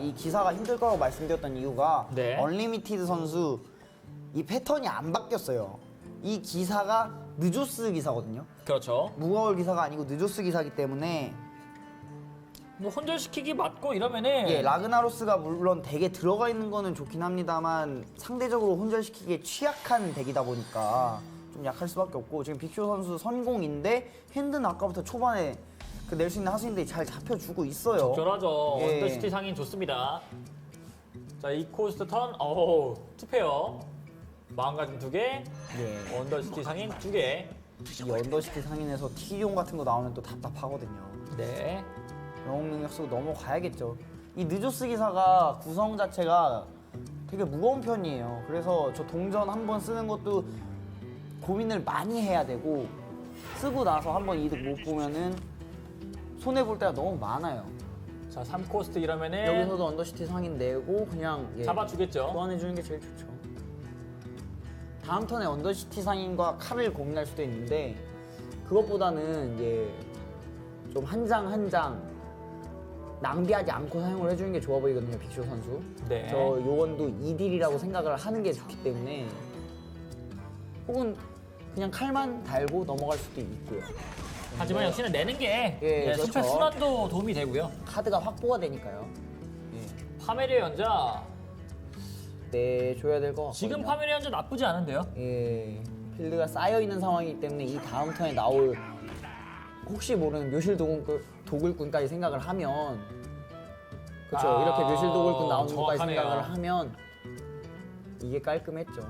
이 기사가 힘들 거라고 말씀드렸던 이유가 네. 언리미티드 선수 이 패턴이 안 바뀌었어요. 이 기사가 느조스 기사거든요. 그렇죠. 무거울 기사가 아니고 느조스 기사기 때문에 뭐 혼절시키기 맞고 이러면은 예, 라그나로스가 물론 덱에 들어가 있는 거는 좋긴 합니다만 상대적으로 혼절시키기에 취약한 덱이다 보니까 좀 약할 수밖에 없고 지금 빅쇼 선수 선공인데 핸드는 아까부터 초반에 그 낼 수 있는 하수인들이 잘 잡혀주고 있어요. 적절하죠. 예. 언더시티 상인 좋습니다. 자, 이 코스트 턴, 어우, 투페어. 마음가짐 두 개, 예. 언더시티 상인 두 개. 이 언더시티 상인에서 T용 같은 거 나오면 또 답답하거든요. 네. 영웅 능력 쓰고 넘어가야겠죠. 이 느조스 기사가 구성 자체가 되게 무거운 편이에요. 그래서 저 동전 한 번 쓰는 것도 고민을 많이 해야 되고 쓰고 나서 한 번 이득 못 보면은 손해 볼 때가 너무 많아요. 자, 3코스트 이러면은 여기서도 언더시티 상인 내고 그냥 예, 잡아주겠죠. 교환해 주는 게 제일 좋죠. 다음 턴에 언더시티 상인과 칼을 고민할 수도 있는데 그것보다는 이제 좀한 장 한 장 낭비하지 않고 사용을 해주는 게 좋아 보이거든요 빅쇼 선수. 네. 저 요원도 2딜이라고 생각을 하는 게 좋기 때문에 혹은 그냥 칼만 달고 넘어갈 수도 있고요. 하지만 역시나 내는 게 예, 예, 스페 그렇죠. 순환도 도움이 되고요. 카드가 확보가 되니까요. 예. 파메리의 연자 네, 줘야 될 것 같거든요. 지금 파메리의 연자 나쁘지 않은데요. 예, 필드가 쌓여 있는 상황이기 때문에 이 다음 턴에 나올 혹시 모르는 묘실 도굴꾼, 도굴꾼까지 생각을 하면 그렇죠. 아, 이렇게 묘실 도굴꾼 나오는 것까지 정확하네요. 생각을 하면 이게 깔끔했죠.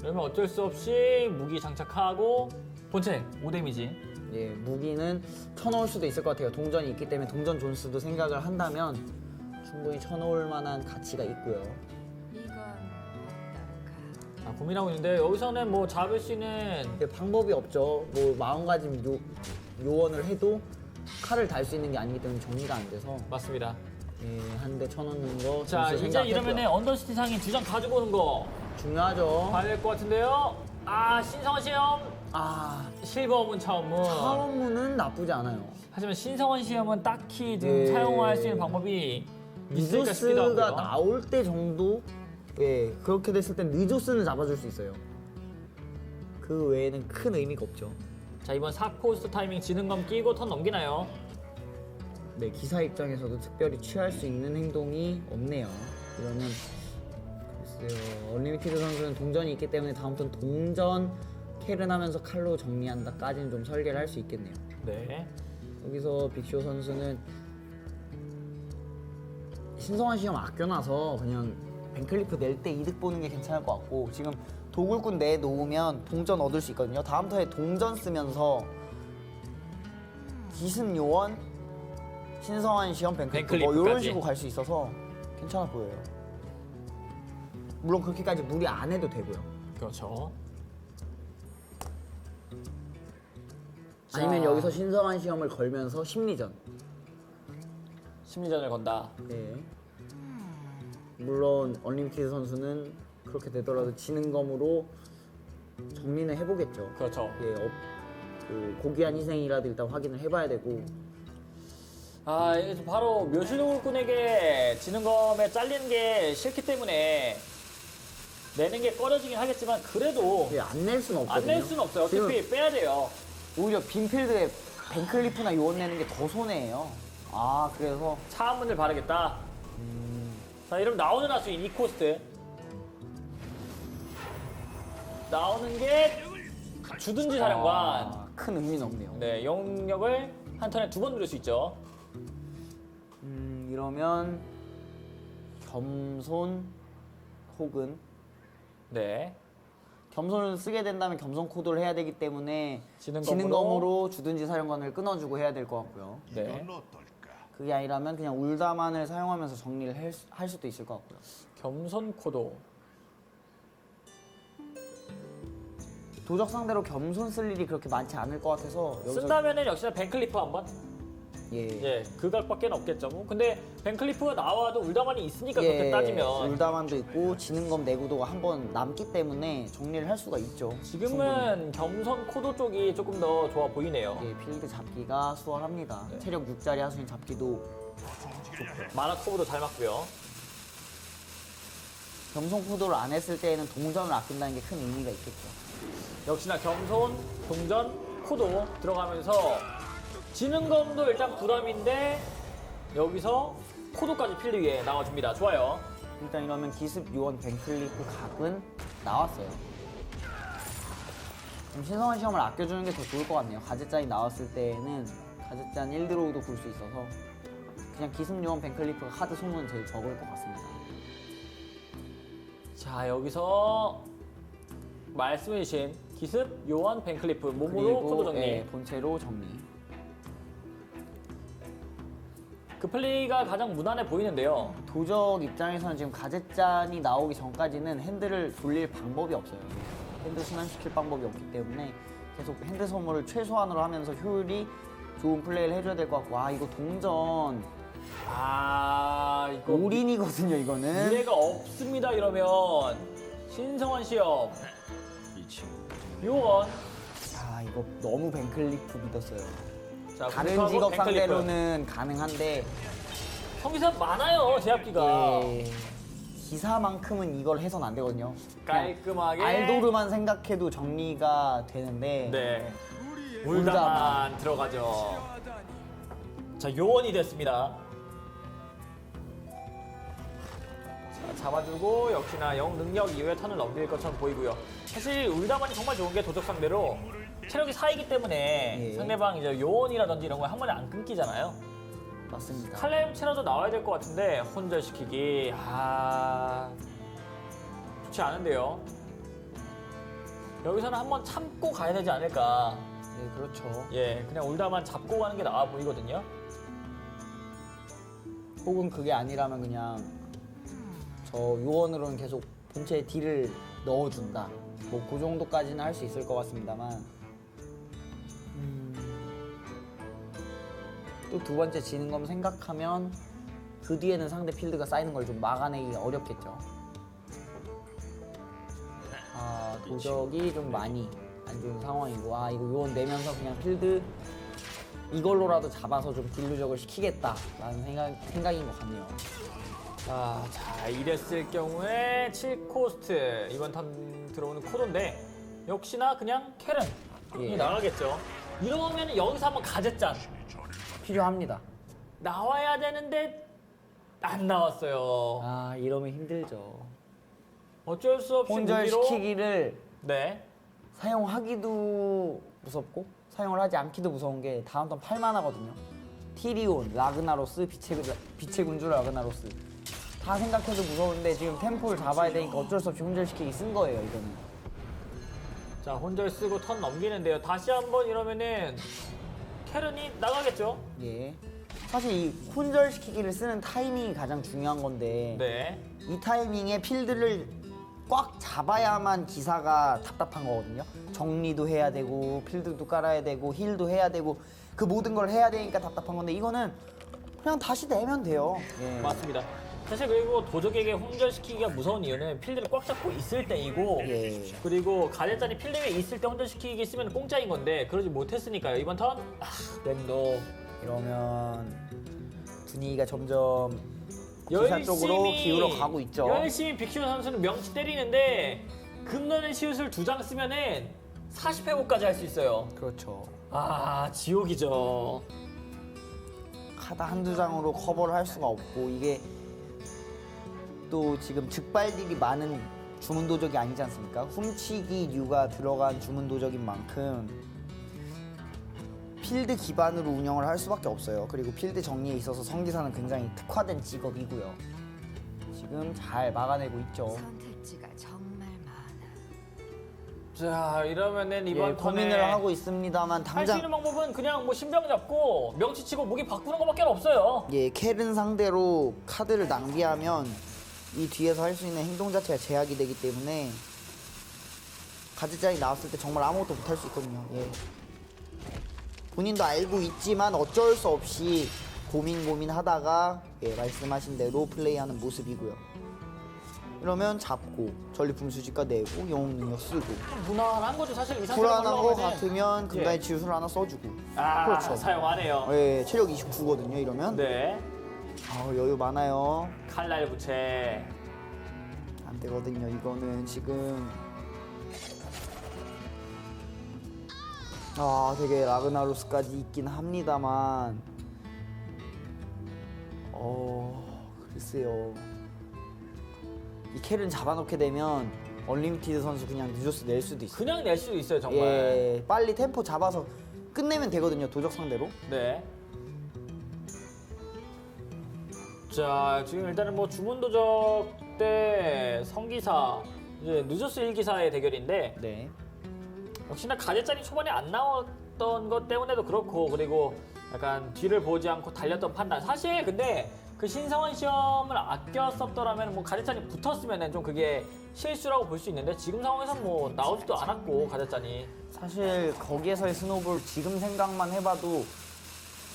그러면 어쩔 수 없이 무기 장착하고 본체 5 데미지. 예, 무기는 쳐놓을 수도 있을 것 같아요. 동전이 있기 때문에 동전 존스도 생각을 한다면 충분히 쳐놓을 만한 가치가 있고요. 이건 어떨까? 아, 고민하고 있는데 여기서는 뭐 잡을 수 있는 근데 방법이 없죠. 뭐 마음가짐 요, 요원을 해도 칼을 달 수 있는 게 아니기 때문에 정리가 안 돼서 맞습니다. 예, 한대 쳐놓는 거자 점수 이제 생각했고요. 이러면은 언더시티 상인 두 장 가지고 오는 거 중요하죠. 봐야 될 것 같은데요. 아 신성원 시험 아, 실버 문 차원문. 차원문은 나쁘지 않아요. 하지만 신성원 시험은 딱히 좀 예. 사용할 수 있는 방법이 있을까 싶기도 니조스가. 나올 때 정도 예 그렇게 됐을 땐 니조스는 잡아줄 수 있어요. 그 외에는 큰 의미가 없죠. 자 이번 4코스트 타이밍 지능검 끼고 턴 넘기나요? 네 기사 입장에서도 특별히 취할 수 있는 행동이 없네요. 이거는 글쎄요 얼리미티드 선수는 동전이 있기 때문에 다음 턴 동전 캐른하면서 칼로 정리한다까지는 좀 설계를 할 수 있겠네요. 네. 여기서 빅쇼 선수는 신성한 시험 아껴놔서 그냥 벤클리프 낼 때 이득 보는 게 괜찮을 것 같고 지금 도굴꾼 내 놓으면 동전 얻을 수 있거든요. 다음 턴에 동전 쓰면서 기습 요원, 신성한 시험 벤클리프 뭐 이런. 식으로 갈 수 있어서 괜찮아 보여요. 물론 그렇게까지 무리 안 해도 되고요. 그렇죠. 아니면 자. 여기서 신성한 시험을 걸면서 심리전. 심리전을 건다. 네. 물론 얼림티드 선수는 그렇게 되더라도 지는 검으로 정리는 해보겠죠. 그렇죠. 예, 어, 그 고귀한 희생이라도 일단 확인을 해봐야 되고 아 이게 바로 묘실도굴꾼에게 지능검에 잘리는 게 싫기 때문에 내는 게 꺼려지긴 하겠지만 그래도 예, 안낼 수는 없거든요. 안 낼 수는 없어요. 지금 어차피 빼야 돼요. 오히려 빈필드에 벤클리프나 요원 내는 게 더 손해예요. 아 그래서 차문을 바르겠다. 자, 이러면 나오는 하수인 이 코스트. 나오는 게 주든지 사령관. 아, 큰 의미는 없네요. 네, 영역을 한 턴에 두 번 누릴 수 있죠. 음, 이러면 겸손 혹은 네. 겸손을 쓰게 된다면 겸손 코드를 해야 되기 때문에 지능검으로. 지능검으로 주든지 사령관을 끊어주고 해야 될 것 같고요. 네. 그게 아니라면 그냥 울다만을 사용하면서 정리를 할, 수- 할 수도 있을 것 같고요. 겸손 코도. 도적 상대로 겸손 쓸 일이 그렇게 많지 않을 것 같아서 여기서 쓴다면은 역시나 벤클리프 한번. 예, 예, 그 각밖에 없겠죠. 뭐. 근데 벤클리프가 나와도 울다만이 있으니까 그렇게 따지면 예, 울다만도 있고 지능검 내구도가 한 번 남기 때문에 정리를 할 수가 있죠. 지금은 겸손 코도 쪽이 조금 더 좋아 보이네요. 예, 필드 잡기가 수월합니다. 체력 6짜리 하수인 잡기도 마라 커브도 잘 맞고요. 겸손 구도를 안 했을 때에는 동전을 아낀다는 게 큰 의미가 있겠죠. 역시나 겸손, 동전, 코도 들어가면서 지능검도 일단 부담인데 여기서 코도까지 필드 위에 나와줍니다. 좋아요. 일단 이러면 기습 요원 벤클리프 각은 나왔어요. 좀 신성한 시험을 아껴주는 게 더 좋을 것 같네요. 가제짠이 나왔을 때는 가제짠 1드로우도 볼 수 있어서 그냥 기습 요원 벤클리프가 카드 소모는 제일 적을 것 같습니다. 자 여기서 말씀해주신 기습 요원 벤클리프 몸으로 코도 정리. 예, 본체로 정리. 그 플레이가 가장 무난해 보이는데요. 도적 입장에서는 지금 가제짠이 나오기 전까지는 핸들을 돌릴 방법이 없어요. 핸드 순환시킬 방법이 없기 때문에 계속 핸드 소모를 최소한으로 하면서 효율이 좋은 플레이를 해줘야 될 것 같고 아 이거 동전. 아 이거 올인이거든요 이거는. 미래가 없습니다 이러면. 신성원 시험. 요원. 아 이거 너무 벤클리프 믿었어요 자, 다른 공수하고 직업. 상대로는 가능한데 성기사 많아요 제압기가. 예, 기사만큼은 이걸 해선 안 되거든요. 그냥 깔끔하게. 알도르만 생각해도 정리가 되는데 네. 울다만. 울다만 들어가죠. 자 요원이 됐습니다 잡아주고 역시나 영 능력 이후에 턴을 넘길 것처럼 보이고요 사실 울다만이 정말 좋은 게 도적 상대로 체력이 4이기 때문에 예. 상대방 이제 요원이라든지 이런 거 한 번에 안 끊기잖아요 맞습니다 칼날체라도 나와야 될 것 같은데 혼절시키기 아 좋지 않은데요. 여기서는 한번 참고 가야 되지 않을까. 네 그렇죠 예, 그냥 울다만 잡고 가는 게 나아 보이거든요. 혹은 그게 아니라면 그냥 저 요원으로는 계속 본체에 딜을 넣어준다. 뭐 그 정도까지는 할 수 있을 것 같습니다만 또 두 번째 지는 거 생각하면 그 뒤에는 상대 필드가 쌓이는 걸 좀 막아내기 어렵겠죠. 아 도적이 좀 많이 안 좋은 상황이고 아 이거 요원 내면서 그냥 필드 이걸로라도 잡아서 좀 딜루적을 시키겠다라는 생각, 생각인 것 같네요. 자, 자 이랬을 경우에 7코스트 이번 턴 들어오는 코도인데 역시나 그냥 캐런 이 예. 나가겠죠. 이러면 여기서 한번 가젯잔 필요합니다. 나와야 되는데 안 나왔어요. 아 이러면 힘들죠. 어쩔 수 없이 무기로 혼절시키기를 네. 사용하기도 무섭고 사용을 하지 않기도 무서운 게 다음 턴 8만하거든요. 티리온, 라그나로스, 빛의, 군- 빛의 군주 라그나로스 다 생각해도 무서운데 지금 템포를 잡아야 되니까 어쩔 수 없이 혼절시키기 쓴 거예요 이거는. 자 혼절 쓰고 턴 넘기는데요. 다시 한번 이러면은 캐런이 나가겠죠. 예. 사실 이 혼절시키기를 쓰는 타이밍이 가장 중요한 건데 네. 이 타이밍에 필드를 꽉 잡아야만 기사가 답답한 거거든요. 정리도 해야 되고 필드도 깔아야 되고 힐도 해야 되고 그 모든 걸 해야 되니까 답답한 건데 이거는 그냥 다시 내면 돼요. 예. 맞습니다. 사실 그리고 도적에게 혼절시키기가 무서운 이유는 필드를 꽉 잡고 있을 때이고 예. 그리고 가젯잔이 필드 위에 있을 때 혼절시키기 쓰면 공짜인 건데 그러지 못했으니까요. 이번 턴 아, 랜도 이러면 분위기가 점점 기사 쪽으로 기울어 가고 있죠. 열심히 빅슈 선수는 명치 때리는데 금너는 시옷을 두 장 쓰면은 40회고까지 할 수 있어요. 그렇죠. 아 지옥이죠. 카드 한두 장으로 커버를 할 수가 없고 이게 또 지금 즉발직이 많은 주문 도적이 아니지 않습니까? 훔치기류가 들어간 주문 도적인 만큼 필드 기반으로 운영을 할 수밖에 없어요. 그리고 필드 정리에 있어서 성기사는 굉장히 특화된 직업이고요. 지금 잘 막아내고 있죠. 선택지가 정말 많아. 자 이러면은 이번 예, 고민을 하고 있습니다만 할수 당장 있는 방법은 그냥 뭐 신병 잡고 명치 치고 무기 바꾸는 것밖에 없어요. 예, 켈은 상대로 카드를 낭비하면 이 뒤에서 할 수 있는 행동 자체가 제약이 되기 때문에 가지장이 나왔을 때 정말 아무것도 못할 수 있거든요. 예. 본인도 알고 있지만 어쩔 수 없이 고민 고민하다가 예, 말씀하신 대로 플레이하는 모습이고요. 이러면 잡고 전리품 수집가 내고 영웅 능력 쓰고 무난한 거죠 사실 이 상태로 불안한 거 올라가면은. 같으면 금단의 예. 지우술 하나 써주고 아 그렇죠. 사용하네요. 예, 체력 29거든요. 이러면 네. 아 여유 많아요. 칼날 부채. 안 되거든요. 이거는 지금 아 되게 라그나로스까지 있긴 합니다만 어 글쎄요 이 켈은 잡아놓게 되면 얼리미티드 선수 그냥 늦어서 낼 수도 있어요. 그냥 낼 수도 있어요, 정말. 예 빨리 템포 잡아서 끝내면 되거든요. 도적 상대로. 네. 자, 지금 일단은 뭐 주문 도적 대 성기사, 이제 누저스 1기사의 대결인데, 네. 역시나 가제짠이 초반에 안 나왔던 것 때문에도 그렇고, 그리고 약간 뒤를 보지 않고 달렸던 판단. 사실 근데 그 신성원 시험을 아껴 썼더라면 뭐 가제짠이 붙었으면 좀 그게 실수라고 볼 수 있는데, 지금 상황에서는 뭐 나오지도 않았고, 가제짠이. 사실 거기에서의 스노볼 지금 생각만 해봐도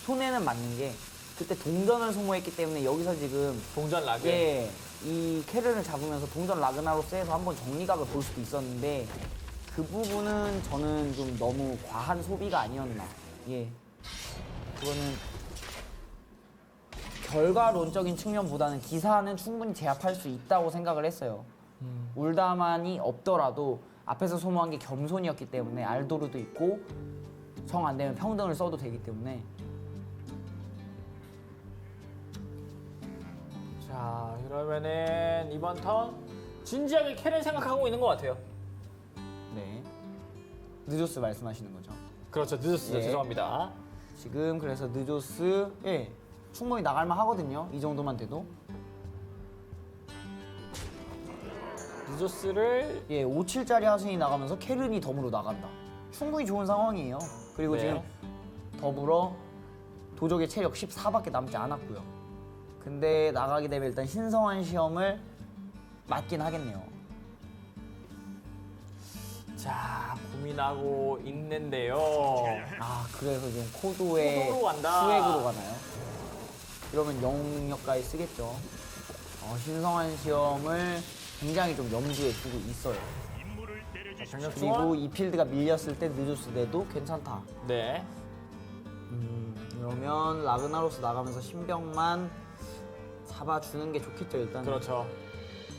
손해는 맞는 게 그때 동전을 소모했기 때문에 여기서 지금 동전 라게. 예, 이 캐런을 잡으면서 동전 라그나로스에서 한번 정리각을 볼 수도 있었는데 그 부분은 저는 좀 너무 과한 소비가 아니었나. 예. 그거는 결과론적인 측면보다는 기사는 충분히 제압할 수 있다고 생각을 했어요. 울다만이 없더라도 앞에서 소모한 게 겸손이었기 때문에 알도르도 있고 성 안 되면 평등을 써도 되기 때문에 자, 그러면은 이번 턴 진지하게 캐를 생각하고 있는 것 같아요. 네. 느조스 말씀하시는 거죠. 그렇죠, 늦었어요. 예. 죄송합니다. 지금 그래서 느조스 예 충분히 나갈만 하거든요. 이 정도만 돼도 늦었스를 예 57짜리 하순이 나가면서 케른이 덤으로 나간다. 충분히 좋은 상황이에요. 그리고 네. 지금 더불어 도적의 체력 14밖에 남지 않았고요. 근데 나가게 되면 일단 신성한 시험을 맞긴 하겠네요. 자 고민하고 있는데요. 아 그래서 지금 코도로 간다. 수액으로 가나요? 이러면 영웅력까지 쓰겠죠. 어, 신성한 시험을 굉장히 좀 염두에 두고 있어요. 그리고. 이 필드가 밀렸을 때 늦었을 때도 괜찮다. 네. 음, 그러면 라그나로스 나가면서 신병만 잡아주는 게 좋겠죠 일단. 그렇죠.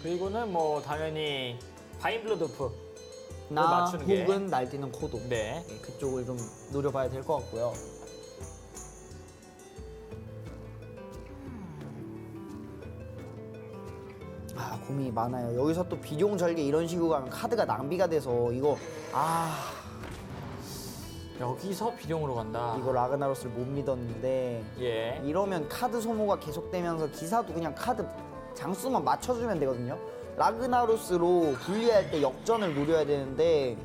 그리고는 뭐 당연히 바인블러드프. 나 맞추는 게. 혹은 날뛰는 코도. 네. 예, 그쪽을 좀 노려봐야 될 것 같고요. 아 고민이 많아요. 여기서 또 비룡 절개 이런 식으로 가면 카드가 낭비가 돼서 이거 아 여기서 비룡으로 간다. 이거 라그나로스를 못 믿었는데 예. 이러면 카드 소모가 계속되면서 기사도 그냥 카드 장수만 맞춰주면 되거든요. 라그나로스로 분리할 때 역전을 노려야 되는데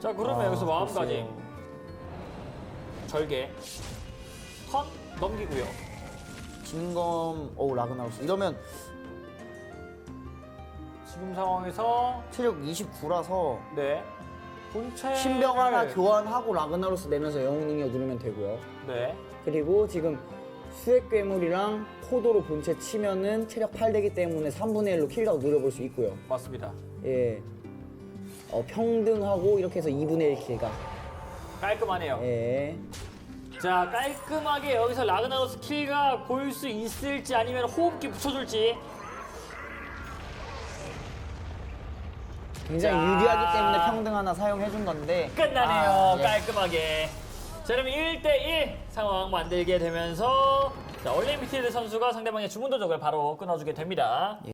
자 그러면 아, 여기서 마음가짐. 절개. 턴 넘기고요. 진검 오 라그나로스 이러면 지금 상황에서 체력 29라서 네. 본체 신병 하나 교환하고 라그나로스 내면서 영웅 능력 누르면 되고요. 네. 그리고 지금 수액 괴물이랑 포도로 본체 치면은 체력 8되기 때문에 3분의 1로 킬각 노려볼 수 있고요. 맞습니다. 예. 어, 평등하고 이렇게 해서 2분의 1 킬각. 깔끔하네요. 예. 자 깔끔하게 여기서 라그나로스 킬가 보일 수 있을지 아니면 호흡기 붙여줄지 굉장히 자. 유리하기 때문에 평등 하나 사용해 준 건데. 끝나네요 아, 예. 깔끔하게 자 그러면 1대1 상황 만들게 되면서 자 얼리미티드 선수가 상대방의 주문 도적을 바로 끊어주게 됩니다